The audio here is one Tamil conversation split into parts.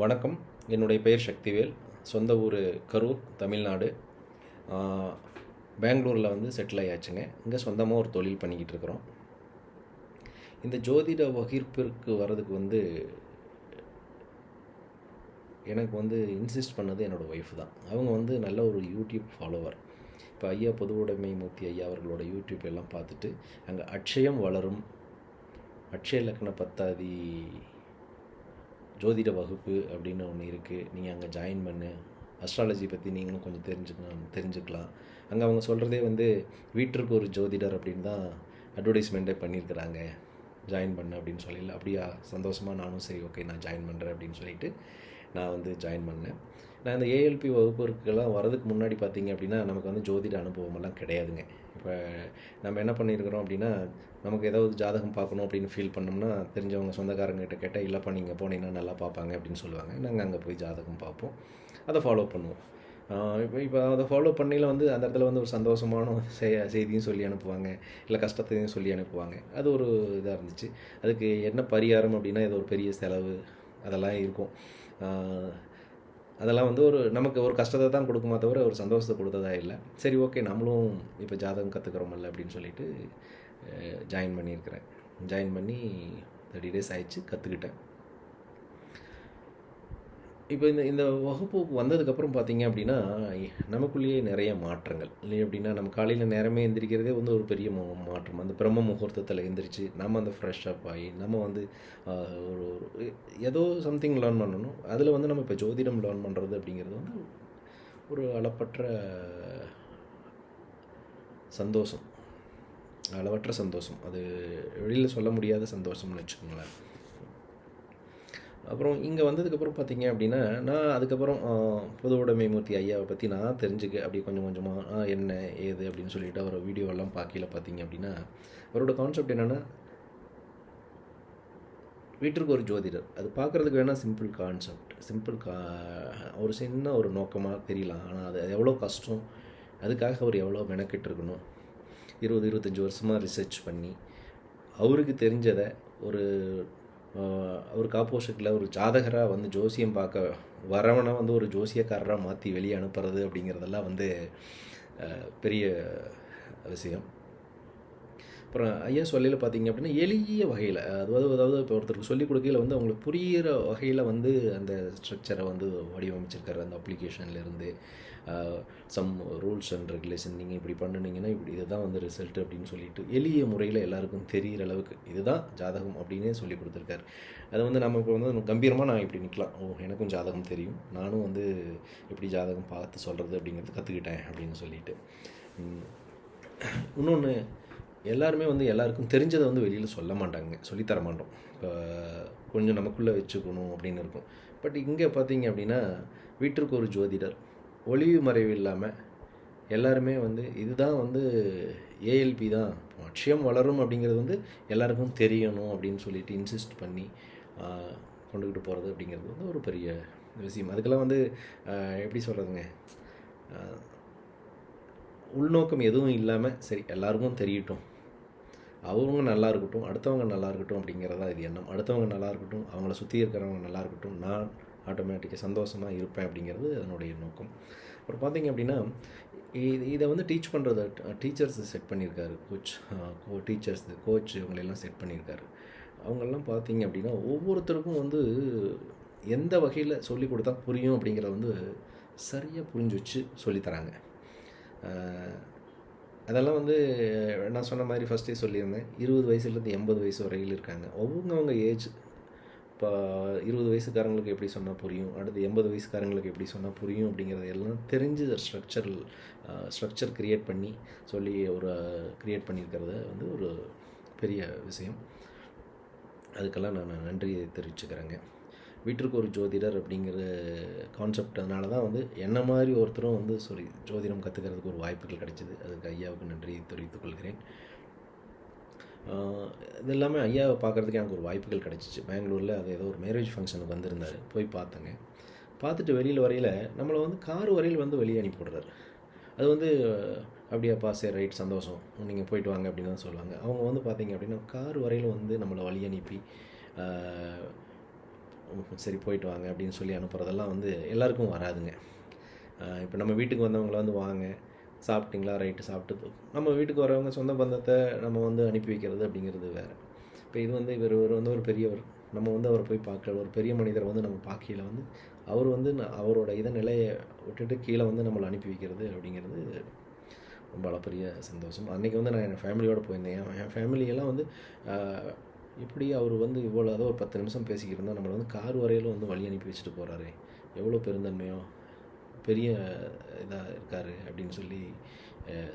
வணக்கம். என்னுடைய பெயர் சக்திவேல். சொந்த ஊர் கரூர் தமிழ்நாடு. பெங்களூரில் வந்து செட்டில் ஆயாச்சுங்க. இங்கே சொந்தமாக ஒரு தொழில் பண்ணிக்கிட்டு இருக்கிறோம். இந்த ஜோதிட வகிர்ப்பிற்கு வர்றதுக்கு வந்து எனக்கு வந்து இன்சிஸ்ட் பண்ணது என்னோடய ஒய்ஃப் தான். அவங்க வந்து நல்ல ஒரு யூடியூப் ஃபாலோவர் இப்போ ஐயா பொதுவுடைமை மூர்த்தி ஐயா அவர்களோட யூடியூப் எல்லாம் பார்த்துட்டு அங்கே அட்சயம் வளரும். அட்சய லக்ன பத்தாதி ஜோதிட வகுப்பு அப்படின்னு ஒன்று இருக்குது நீங்கள் அங்கே ஜாயின் பண்ணு. அஸ்ட்ராலஜி பற்றி நீங்களும் கொஞ்சம் தெரிஞ்சுக்கலாம் தெரிஞ்சுக்கலாம். அங்கே அவங்க சொல்கிறதே வந்து வீட்டிற்கு ஒரு ஜோதிடர் அப்படின்னு தான் அட்வர்டைஸ்மெண்ட்டே பண்ணியிருக்கிறாங்க. ஜாயின் பண்ண அப்படின்னு சொல்லல. அப்படியா? சந்தோஷமாக நானும் சரி ஓகே நான் ஜாயின் பண்ணுறேன் அப்படின்னு சொல்லிட்டு நான் வந்து ஜாயின் பண்ணேன். நான் இந்த ஏஎல்பி வகுப்புக்கெல்லாம் வரதுக்கு முன்னாடி பார்த்தீங்க அப்படின்னா நமக்கு வந்து ஜோதிட அனுபவமெல்லாம் கிடையாதுங்க. இப்போ நம்ம என்ன பண்ணியிருக்கிறோம் அப்படின்னா நமக்கு ஏதாவது ஜாதகம் பார்க்கணும் அப்படின்னு ஃபீல் பண்ணோம்னா தெரிஞ்சவங்க சொந்தக்காரங்ககிட்ட கேட்டால் இல்லைப்பா நீங்கள் போனீங்கன்னா நல்லா பார்ப்பாங்க அப்படின்னு சொல்லுவாங்க. நாங்கள் அங்கே போய் ஜாதகம் பார்ப்போம். அதை ஃபாலோ பண்ணுவோம். இப்போ இப்போ அதை ஃபாலோ பண்ணியில் வந்து அந்த இடத்துல வந்து ஒரு சந்தோஷமான செய செய்தியும் சொல்லி அனுப்புவாங்க. இல்லை கஷ்டத்தையும் சொல்லி அனுப்புவாங்க. அது ஒரு இதாக இருந்துச்சு. அதுக்கு என்ன பரிகாரம் அப்படின்னா இது ஒரு பெரிய செலவு அதெல்லாம் இருக்கும். அதெல்லாம் வந்து ஒரு நமக்கு ஒரு கஷ்டத்தை தான் கொடுக்குமா தவிர ஒரு சந்தோஷத்தை கொடுத்ததா இல்லை. சரி ஓகே நம்மளும் இப்போ ஜாதகம் கற்றுக்குறோமல்ல அப்படின்னு சொல்லிட்டு ஜாயின் பண்ணியிருக்கிறேன். ஜாயின் பண்ணி தேர்ட்டி டேஸ் ஆயிடுச்சு கற்றுக்கிட்டேன் இப்போ இந்த இந்த வகுப்பு வந்ததுக்கப்புறம் பார்த்தீங்க அப்படின்னா நமக்குள்ளேயே நிறைய மாற்றங்கள். இல்லை அப்படின்னா நம்ம காலையில் நேரமே எந்திரிக்கிறதே வந்து ஒரு பெரிய மாற்றம். அந்த பிரம்ம முகூர்த்தத்தில் எந்திரிச்சு நம்ம அந்த ஃப்ரெஷ் அப் ஆகி நம்ம வந்து ஒரு ஒரு ஏதோ சம்திங் லேர்ன் பண்ணணும். அதில் வந்து நம்ம இப்போ ஜோதிடம் லேர்ன் பண்ணுறது அப்படிங்கிறது வந்து ஒரு அளப்பற்ற சந்தோஷம். அளவற்ற சந்தோஷம். அது வெளியில் சொல்ல முடியாத சந்தோஷம்னு வச்சுக்கோங்களேன். அப்புறம் இங்கே வந்ததுக்கப்புறம் பார்த்தீங்க அப்படின்னா நான் அதுக்கப்புறம் ஆஹ், பொது உடைமை மூர்த்தி ஐயாவை பற்றி நான் தெரிஞ்சுக்க அப்படி கொஞ்சம் கொஞ்சமாக என்ன ஏது அப்படின்னு சொல்லிட்டு அவர் வீடியோவெல்லாம் பார்க்கல பார்த்தீங்க அப்படின்னா அவரோட கான்செப்ட் என்னென்னா வீட்டிற்கு ஒரு ஜோதிடர். அது பார்க்குறதுக்கு வேணால் சிம்பிள் கான்செப்ட் சிம்பிள் கா ஒரு சின்ன ஒரு நோக்கமாக தெரியலாம். ஆனால் அது எவ்வளோ கஷ்டம்? அதுக்காக அவர் எவ்வளோ மெனக்கெட்டு இருக்கணும்? இருபது இருபத்தஞ்சி வருஷமாக ரிசர்ச் பண்ணி அவருக்கு தெரிஞ்சதை ஒரு அவருக்கு ஆப்போசிட்டில் ஒரு ஜாதகராக வந்து ஜோசியம் பார்க்க வரவனை வந்து ஒரு ஜோசியக்காரராக மாற்றி வெளியே அனுப்புறது அப்படிங்கிறதெல்லாம் வந்து பெரிய விஷயம். அப்புறம் ஐயா சொல்லையில் பார்த்தீங்க அப்படின்னா எளிய வகையில் அதாவது அதாவது இப்போ ஒருத்தருக்கு சொல்லிக் கொடுக்கையில் வந்து அவங்களுக்கு புரிகிற வகையில் வந்து அந்த ஸ்ட்ரக்சரை வந்து வடிவமைச்சிருக்காரு. அந்த அப்ளிகேஷன்லேருந்து சம் ரூல்ஸ் அண்ட் ரெகுலேஷன் நீங்கள் இப்படி பண்ணுனீங்கன்னா இப்படி இதுதான் வந்து ரிசல்ட் அப்படின்னு சொல்லிட்டு எளிய முறையில் எல்லாருக்கும் தெரிகிற அளவுக்கு இதுதான் ஜாதகம் அப்படின்னே சொல்லி கொடுத்துருக்காரு. அதை வந்து நம்ம இப்போ வந்து கம்பீரமாக நான் இப்படி நிற்கலாம் ஓ எனக்கும் ஜாதகம் தெரியும். நானும் வந்து எப்படி ஜாதகம் பார்த்து சொல்கிறது அப்படிங்கிறது கற்றுக்கிட்டேன் அப்படின்னு சொல்லிட்டு. இன்னொன்று எல்லாருமே வந்து எல்லாருக்கும் தெரிஞ்சதை வந்து வெளியில் சொல்ல மாட்டாங்க சொல்லித்தர மாட்டோம். இப்போ கொஞ்சம் நமக்குள்ளே வச்சுக்கணும் அப்படின்னு இருக்கும். பட் இங்கே பார்த்தீங்க அப்படின்னா வீட்டிற்கு ஒரு ஜோதிடர் ஒளிவு மறைவு இல்லாமல் எல்லாருமே வந்து இதுதான் வந்து ஏஎல்பி தான். லட்சியம் வளரும் அப்படிங்கிறது வந்து எல்லாருக்கும் தெரியணும் அப்படின்னு சொல்லிட்டு இன்சிஸ்ட் பண்ணி கொண்டுக்கிட்டு போகிறது அப்படிங்கிறது வந்து ஒரு பெரிய விஷயம். அதுக்கெல்லாம் வந்து எப்படி சொல்கிறதுங்க உள்நோக்கம் எதுவும் இல்லாமல் சரி எல்லாருக்கும் தெரியட்டும். அவங்க நல்லா இருக்கட்டும் அடுத்தவங்க நல்லா இருக்கட்டும் அப்படிங்கிறது தான் இது எண்ணம். அடுத்தவங்க நல்லா இருக்கட்டும் அவங்கள சுற்றி இருக்கிறவங்க நல்லா இருக்கட்டும் நான் ஆட்டோமேட்டிக்காக சந்தோஷமாக இருப்பேன் அப்படிங்கிறது அதனுடைய நோக்கம். அப்புறம் பார்த்தீங்க அப்படின்னா இது இதை வந்து டீச் பண்ணுறத டீச்சர்ஸ் செட் பண்ணியிருக்காரு கோச் டீச்சர்ஸ் கோச் இவங்களெல்லாம் செட் பண்ணியிருக்காரு. அவங்கெல்லாம் பார்த்தீங்க அப்படின்னா ஒவ்வொருத்தருக்கும் வந்து எந்த வகையில் சொல்லி கொடுத்தா புரியும் அப்படிங்கிறத வந்து சரியாக புரிஞ்சு வச்சு சொல்லித்தராங்க அதெல்லாம் வந்து நான் சொன்ன மாதிரி ஃபஸ்ட்டே சொல்லியிருந்தேன். இருபது வயசுலேருந்து எண்பது வயசு வரையில் இருக்காங்க. அவங்கவுங்க ஏஜ் இப்போ இருபது வயசுக்காரங்களுக்கு எப்படி சொன்னால் புரியும்? அடுத்து எண்பது வயசுக்காரங்களுக்கு எப்படி சொன்னால் புரியும்? அப்படிங்கிறது எல்லாம் தெரிஞ்சு ஸ்ட்ரக்சர் ஸ்ட்ரக்சர் க்ரியேட் பண்ணி சொல்லி ஒரு க்ரியேட் பண்ணியிருக்கிறத வந்து ஒரு பெரிய விஷயம். அதுக்கெல்லாம் நான் நன்றியை தெரிவிச்சுக்கிறேங்க. வீட்டிற்கு ஒரு ஜோதிடர் அப்படிங்கிற கான்செப்ட் அதனால தான் வந்து என்ன மாதிரி ஒருத்தரும் வந்து சாரி ஜோதிடம் கற்றுக்கிறதுக்கு ஒரு வாய்ப்புகள் கிடைச்சிது. அதுக்கு ஐயாவுக்கு நன்றி தெரிவித்துக் கொள்கிறேன். இது எல்லாமே ஐயாவை பார்க்குறதுக்கு எனக்கு ஒரு வாய்ப்புகள் கிடச்சிச்சு. பெங்களூரில் அது ஏதோ ஒரு மேரேஜ் ஃபங்க்ஷனுக்கு வந்திருந்தார். போய் பார்த்தேங்க. பார்த்துட்டு வெளியில் வரையில் நம்மளை வந்து கார் வரையில் வந்து வெளியே அனுப்பிவிடுறாரு அது வந்து அப்படியாப்பா சரி ரைட் சந்தோஷம். நீங்கள் போயிட்டு வாங்க அப்படின்னு தான் சொல்லுவாங்க. அவங்க வந்து பார்த்தீங்க அப்படின்னா கார் வரையில் வந்து நம்மளை வழி அனுப்பி சரி போயிட்டு வாங்க அப்படின்னு சொல்லி அனுப்புகிறதெல்லாம் வந்து எல்லாருக்கும் வராதுங்க. இப்போ நம்ம வீட்டுக்கு வந்தவங்கள வந்து வாங்க. சாப்பிட்டிங்களா? ரைட்டு சாப்பிட்டு நம்ம வீட்டுக்கு வரவங்க சொந்த பந்தத்தை நம்ம வந்து அனுப்பி வைக்கிறது அப்படிங்கிறது வேறு. இப்போ இது வந்து இவர் இவர் வந்து ஒரு பெரியவர். நம்ம வந்து அவரை போய் பார்க்கல ஒரு பெரிய மனிதரை வந்து நம்ம பார்க்கையில் வந்து அவர் வந்து அவரோட இதை நிலையை விட்டுட்டு கீழே வந்து நம்மளை அனுப்பி வைக்கிறது அப்படிங்கிறது ரொம்ப அளப்பரிய சந்தோஷம். அன்றைக்கி வந்து நான் என் ஃபேமிலியோடு போயிருந்தேன். என் ஃபேமிலியெல்லாம் வந்து எப்படி இப்படி அவர் வந்து இவ்வளோ ஏதோ ஒரு பத்து நிமிஷம் பேசிக்கிட்டு இருந்தால் நம்மளை வந்து கார் வரையிலும் வந்து வழி அனுப்பி வச்சுட்டு போகிறாரு எவ்வளோ பெருந்தன்மையோ பெரிய இதாக இருக்கார் அப்படின்னு சொல்லி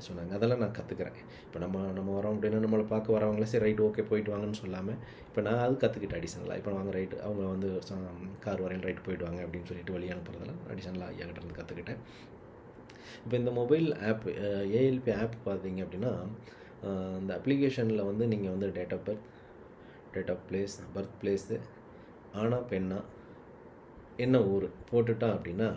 சொன்னாங்க. அதெல்லாம் நான் கற்றுக்கிறேன் இப்போ நம்ம நம்ம வரோம் அப்படின்னா நம்மளை பார்க்க வரவங்களே சரி ரைட் ஓகே போயிட்டு வாங்கன்னு சொல்லாமல் இப்போ நான் அது கற்றுக்கிட்டேன் அடிஷனலாக இப்போ வாங்க ரைட்டு அவங்க வந்து கார் வரையில் ரைட்டு போயிட்டு வாங்க அப்படின்னு சொல்லிட்டு வழி அனுப்புறதெல்லாம் அடிஷனலாக ஐயாக்கிட்ட இருந்து கற்றுக்கிட்டேன் இப்போ இந்த மொபைல் ஆப் ஏஎல்பி ஆப் பார்த்தீங்க அப்படின்னா இந்த அப்ளிகேஷனில் வந்து நீங்கள் வந்து date of birth date of place birth place ஆனா பெண்ணா என்ன ஊர் போட்டுட்டான் அப்படின்னா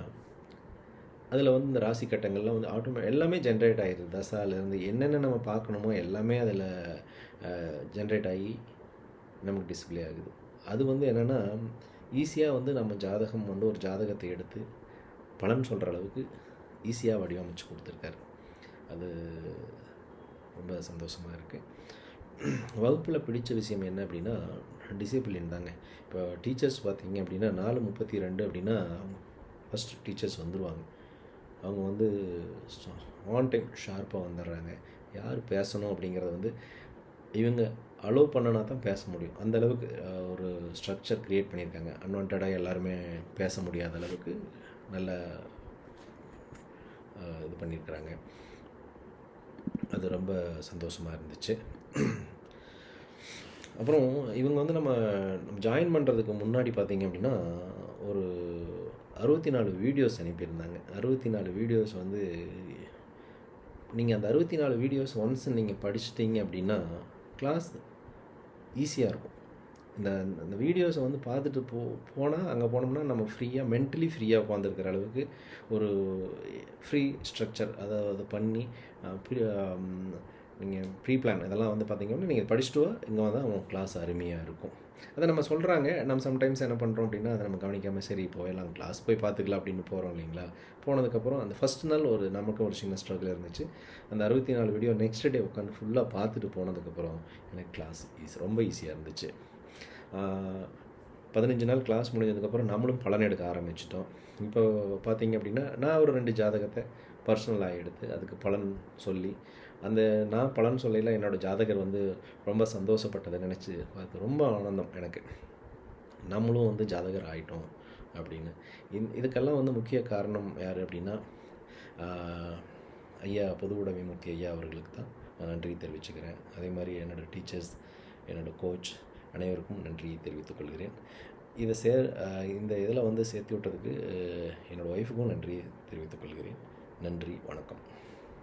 அதில் வந்து இந்த ராசி கட்டங்கள்லாம் வந்து ஆட்டோமே எல்லாமே ஜென்ரேட் ஆகிடுது தசாலேருந்து என்னென்ன நம்ம பார்க்கணுமோ எல்லாமே அதில் ஜென்ரேட் ஆகி நமக்கு டிஸ்ப்ளே ஆகுது. அது வந்து என்னென்னா ஈஸியாக வந்து நம்ம ஜாதகம் வந்து ஒரு ஜாதகத்தை எடுத்து பலன் சொல்கிற அளவுக்கு ஈஸியாக வடிவமைச்சு கொடுத்துருக்காரு. அது ரொம்ப சந்தோஷமாக இருக்குது வகுப்பில் பிடித்த விஷயம் என்ன அப்படின்னா டிசிப்ளின் தாங்க. இப்போ டீச்சர்ஸ் பார்த்தீங்க அப்படின்னா நாலு முப்பத்தி ரெண்டு அப்படின்னா ஃபஸ்ட் டீச்சர்ஸ் வந்துடுவாங்க அவங்க வந்து ஆன் டைம் ஷார்ப்பாக வந்துடுறாங்க யார் பேசணும் அப்படிங்கிறத வந்து இவங்க அலோவ் பண்ணனா தான் பேச முடியும். அந்த அளவுக்கு ஒரு ஸ்ட்ரக்சர் க்ரியேட் பண்ணியிருக்காங்க அன்வான்டாக எல்லாருமே பேச முடியாத அளவுக்கு நல்ல இது பண்ணியிருக்கிறாங்க அது ரொம்ப சந்தோஷமாக இருந்துச்சு. அப்புறம் இவங்க வந்து நம்ம ஜாயின் பண்ணுறதுக்கு முன்னாடி பார்த்தீங்க அப்படின்னா ஒரு அறுபத்தி நாலு வீடியோஸ் அனுப்பியிருந்தாங்க. அறுபத்தி நாலு வீடியோஸ் வந்து நீங்கள் அந்த அறுபத்தி நாலு வீடியோஸ் ஒன்ஸ் நீங்கள் படிச்சிட்டிங்க அப்படின்னா கிளாஸ் ஈஸியாக இருக்கும். இந்த இந்த வீடியோஸை வந்து பார்த்துட்டு போ போனால் அங்கே போனோம்னா நம்ம ஃப்ரீயாக மென்டலி ஃப்ரீயாக உட்காந்துருக்கிற அளவுக்கு ஒரு ஃப்ரீ ஸ்ட்ரக்சர் அதை அதை பண்ணி நீங்கள் ப்ரீ பிளான் இதெல்லாம் வந்து பார்த்தீங்கன்னா நீங்கள் படிச்சுட்டு வா இங்கே வந்து அவங்க கிளாஸ் அருமையாக இருக்கும். அதை நம்ம சொல்கிறாங்க நம்ம சம்டைம்ஸ் என்ன பண்ணுறோம் அப்படின்னா அதை நம்ம கவனிக்காமல் சரி போயிடலாம் கிளாஸ் போய் பார்த்துக்கலாம் அப்படின்னு போகிறோம் இல்லைங்களா? போனதுக்கப்புறம் அந்த ஃபஸ்ட் நாள் ஒரு நமக்கு ஒரு சின்ன ஸ்ட்ரகிள் இருந்துச்சு. அந்த அறுபத்தி நாலு வீடியோ நெக்ஸ்ட் டே உட்காந்து ஃபுல்லாக பார்த்துட்டு போனதுக்கப்புறம் எனக்கு கிளாஸ் ஈஸி ரொம்ப ஈஸியாக இருந்துச்சு. பதினஞ்சு நாள் கிளாஸ் முடிஞ்சதுக்கப்புறம் நம்மளும் பலன் எடுக்க ஆரம்பிச்சிட்டோம். இப்போ பார்த்தீங்க அப்படின்னா நான் ஒரு ரெண்டு ஜாதகத்தை பர்சனலாக எடுத்து அதுக்கு பலன் சொல்லி அந்த நான் பலன் சொல்லையில் என்னோடய ஜாதகர் வந்து ரொம்ப சந்தோஷப்பட்டதை நினச்சி பார்த்து ரொம்ப ஆனந்தம் எனக்கு. நம்மளும் வந்து ஜாதகர் ஆகிட்டோம் அப்படின்னு. இந் இதுக்கெல்லாம் வந்து முக்கிய காரணம் யார் அப்படின்னா ஐயா பொது உடைமைமூர்த்தி ஐயா அவர்களுக்கு தான் நான் நன்றி தெரிவிச்சுக்கிறேன். அதே மாதிரி என்னோடய டீச்சர்ஸ் என்னோடய கோச் அனைவருக்கும் நன்றி தெரிவித்துக் கொள்கிறேன். இதை சே இந்த இதில் வந்து சேர்த்து விட்டதுக்கு என்னோடய ஒய்ஃபுக்கும் நன்றி தெரிவித்துக் கொள்கிறேன். நன்றி வணக்கம்.